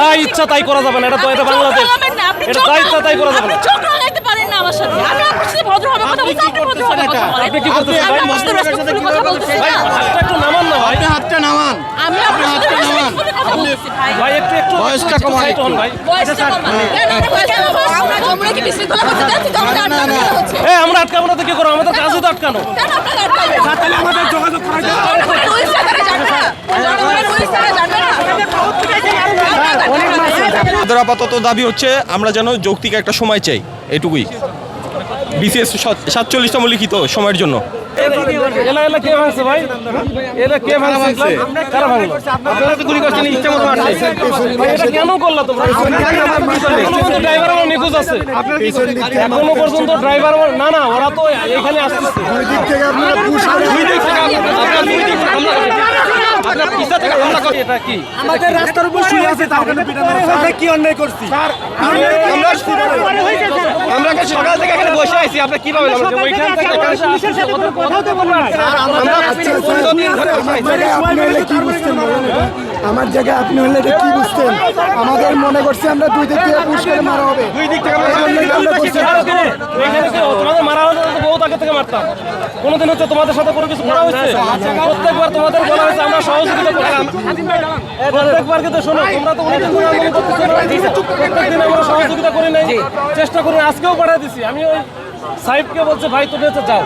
যা ইচ্ছা তাই করা যাবে না এটা তো এটা বাংলাদেশ এটা যা ইচ্ছা তাই করা যাবে না চোখ রাগাইতে পারেন না আমার সাথে আমি আপনার সাথে ভদ্রভাবে কথা বলছি আপনি ভদ্রভাবে কথা বলেন আপনি কি করতেছেন ভাই? সাথে respectfully কথা বলতেছি ভাই হাতটা একটু নামান না ভাই আপনি হাতটা নামান আমি আপনার সাথে respectfully কথা বলতেছি ভাই ভাই একটু একটু বয়সটা একটু কমান হন ভাই বয়সটা কমান আমরা কি বিশৃঙ্খলা করতে যাচ্ছি তো না, আটকানো হচ্ছে এ আমরা আটকাবো না তো কি করো আমাদের কাজই তো আটকানো কেন আপনারা আটকাবেন তাহলে আমাদের যোগাযোগ করা যায় রুলস তারা জানে না জনগণের রুলস তারা জানে না আমাদের আপাতত দাবি হচ্ছে আমরা যেন যৌক্তিক একটা সময় চাই এটুকুই। বিসিএস সাতচল্লিশতম লিখিত সময়ের জন্য। এলা এলা কে ভাঙছে ভাই? এলা কে ভাঙছে? এগুলা? কারা ভাঙলো? আপনারা তো গুলি করছেন ইচ্ছা মতো মারছে। ভাই এটা কেন করলা তোমরা? এখনও পর্যন্ত ড্রাইভার আমার নিখোঁজ আছে। এখনও পর্যন্ত ড্রাইভার আমার না না ওরা তো এখানে আসতেছে। দুই দিক থেকে আপনারা পিছা থেকে হামলা এটা কি? আমাদের রাস্তার উপর শুয়ে আছে আমরা কি অন্যায় করছি? আমরা কি সকাল থেকে এখানে বসে আছি? আপনি কীভাবে জানেন যে ওইখান থেকে এখানে আসতেছে? ওদের কথাও তো বলবেন না। আমরা কতদিন ধরে বসে আছি? আপনি হলে কি বুঝতেন আমার জায়গায় আপনি হলে এটা কি বুঝতেন? আমাদের মনে করছে আমরা দুই দিক থেকে পুশ করে মারা হবে। দুই দিক থেকে কে? ও তোমাদের মারা হলে বহুত আগে থেকে মারতাম কোনোদিন হচ্ছে তোমাদের সাথে কোনো কিছু করা হয়েছে প্রত্যেকবার তোমাদের বলা হয়েছে আমরা সহযোগিতা করলাম প্রত্যেকবার কিন্তু শোনো তোমরা তো না? প্রত্যেকদিন আমরা সহযোগিতা করি নাই চেষ্টা করি আজকেও পাঠিয়ে দিছি আমি ওই সাহেবকে বলছে ভাই তুমি হচ্ছে যাও।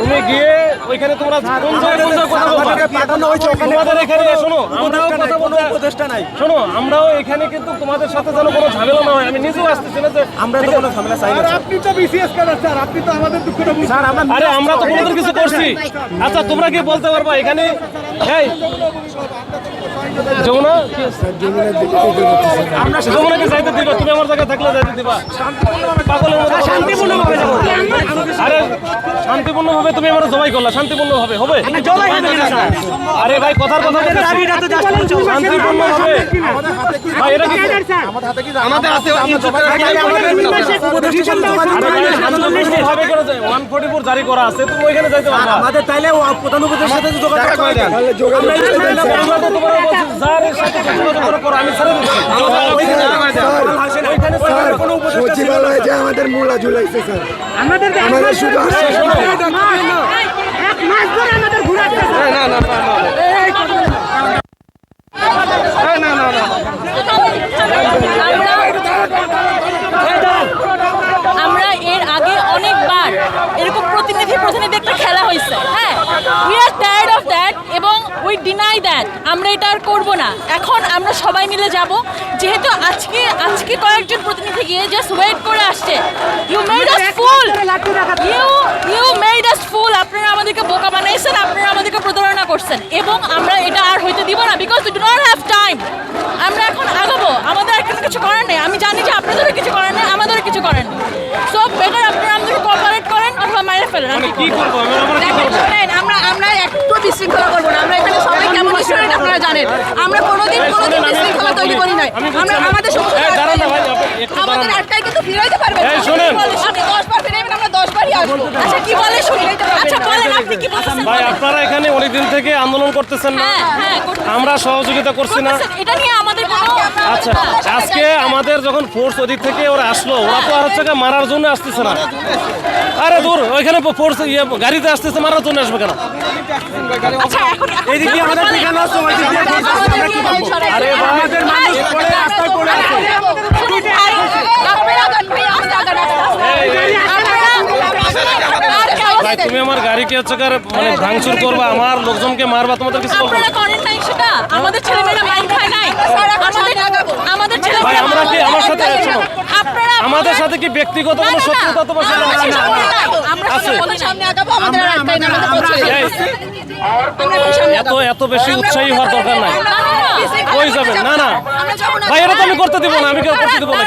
তুমি গিয়ে ওইখানে তোমরা কোন জায়গায় কোন কথা বলবা? পাঠানো হয়েছে ওখানে। তোমাদের এখানে শোনো আমরাও কথা কোনো বলতে উপদেষ্টা নাই। শোনো আমরাও এখানে কিন্তু তোমাদের সাথে যেন কোনো ঝামেলা না হয়। আমি নিজেও আসতেছি না যে আমরা তো কোনো ঝামেলা চাই না আপনি তো বিসিএস করেন স্যার আপনি তো আমাদের দুঃখটা বুঝছেন। স্যার আমরা আরে আমরা তো কোনোদিন কিছু করছি। আচ্ছা তোমরা কি বলতে পারবা? এখানে এই যমুনা কি আমরা যমুনাকে যাইতে দিবা তুমি আমার জায়গায় থাকলে যাইতে দিবা পাগলের মতো শান্তিপূর্ণ ভাবে আরে শান্তিপূর্ণ তুমি আমার জবাই করলা শান্তিপূর্ণ হবে আরে ভাই কথার কথা বলতেছি ভাই এটা কি আমাদের আছে করে যায় 144 জারি করা আছে তুমি ওইখানে যাইতে পারবা। আমাদের তাইলে প্রধান উপদেষ্টার সাথে যোগাযোগ করে দেন। আমরা তো তোমার বলছি, যার এর সাথে যোগাযোগ করে করো, আমি ছেড়ে দিচ্ছি। ওইখানে স্যার কোনো উপদেষ্টা সচিবালয়ে যে আমাদের মূলা ঝুলাইছে স্যার। আমাদের শুধু আসছে এই শোনো, আমরা এর আগে অনেকবার এরকম প্রতিনিধি প্রতিনিধি একটা খেলা হয়েছে হ্যাঁ we are tired of that এবং উই ডিনাই আমরা এটা আর করব না। এখন আমরা সবাই মিলে যাব। যেহেতু আজকে আজকে কয়েকজন প্রতিনিধি গিয়ে জাস্ট ওয়েট করে আসছে। You made us fool you you made us fool আপনারা আমাদেরকে বোকা বানাইছেন আপনারা আমাদেরকে প্রতারণা করছেন। এবং আমরা এটা আর হইতে দিব না because we do not have time আমরা এখন আগাবো। আমাদের আর কোনো কিছু করার নেই। আমি জানি যে আপনাদেরও কিছু করার নেই আমাদেরও কিছু করার নেই। সো বেটার আপনারা আমাদেরকে কোঅপারেট করেন অথবা মাইরে ফেলেন আমি কি করব? আমি আমরা একটু বিশৃঙ্খলা করব না। আমরা এখানে সবাই কেমন স্টুডেন্ট আপনারা জানেন। আমরা কোনোদিন কোনোদিন বিশৃঙ্খলা তৈরি করি নাই। আমরা আমাদের আমাদের। কিন্তু ফিরাইতে পারবেন। আপনি দশ বার ফিরাইবেন আমরা দশ বারই আসব। আচ্ছা কি বলে শুনি আচ্ছা বলেন আপনি কি বলছেন ভাই আপনারা এখানে অনেকদিন থেকে আন্দোলন করতেছেন না। হ্যাঁ হ্যাঁ। আমরা সহযোগিতা করছি না। এটা নিয়ে আমাদের আচ্ছা আজকে আমাদের যখন ফোর্স ওদিক থেকে ওরা আসলো ওরা তো আর হচ্ছে মারার জন্য আসতেছে না আরে দূর ওইখানে ফোর্স ইয়ে গাড়িতে আসতেছে মারার জন্য আসবে কেন আচ্ছা এইদিকে আমাদের ঠিকানা আছে? আরে ভাই তুমি আমার গাড়িকে হচ্ছে মানে ভাঙচুর করবা আমার লোকজনকে মারবা তোমাদের কিছু আপনারা করেন নাই সেটা আমাদের ছেলেমেয়েরা মাইন খায় নাই আমাদের আমাদের ছেলেমেয়েরা ভাই, আমরা কি- আমার সাথে শোনো। আপনারা আমাদের সাথে কি ব্যক্তিগত কোনো। শত্রুতা তোমার সাথে আমরা। সামনে আগাবো আমাদের আর আটকায় না আমাদের এত এত বেশি উৎসাহী হওয়ার দরকার নাই। কই যাবেন? না, না। ভাই, এটা তো আমি করতে দিব না, আমি কেউ করতে দিব না।